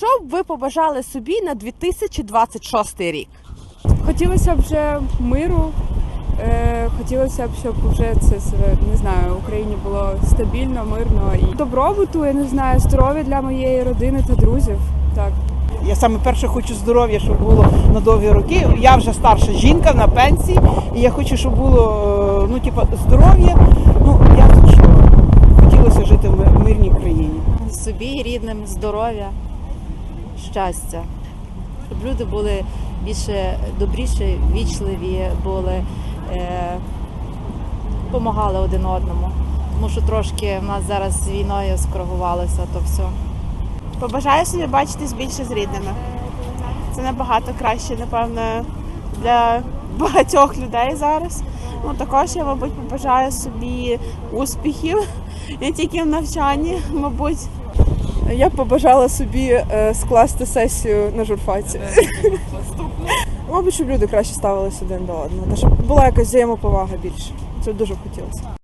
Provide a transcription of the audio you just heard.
Що б ви побажали собі на 2026 рік? Хотілося б вже миру. Е, хотілося б, щоб вже це все, не знаю, в Україні було стабільно, мирно і добробуту, я не знаю, здоров'я для моєї родини та друзів. Так. Я саме перше хочу здоров'я, щоб було на довгі роки. Я вже старша жінка на пенсії, і я хочу, щоб було е, ну, типу, здоров'я. Ну, ясно, що хотілося жити в мирній країні. собі рідним здоров'я, щастя, щоб люди були більше добріші, вічливі були, е, допомагали один одному. Тому що трошки в нас зараз з війною скоригувалося то все. Побажаю собі бачитись більше з рідними. Це набагато краще, напевно, для багатьох людей зараз. Ну також я, мабуть, побажаю собі успіхів не тільки в навчанні, мабуть. Я б побажала собі е, скласти сесію на журфаці. Мабуть, щоб люди краще ставилися один до одного, та щоб була якась взаємоповага більше. Це дуже хотілося.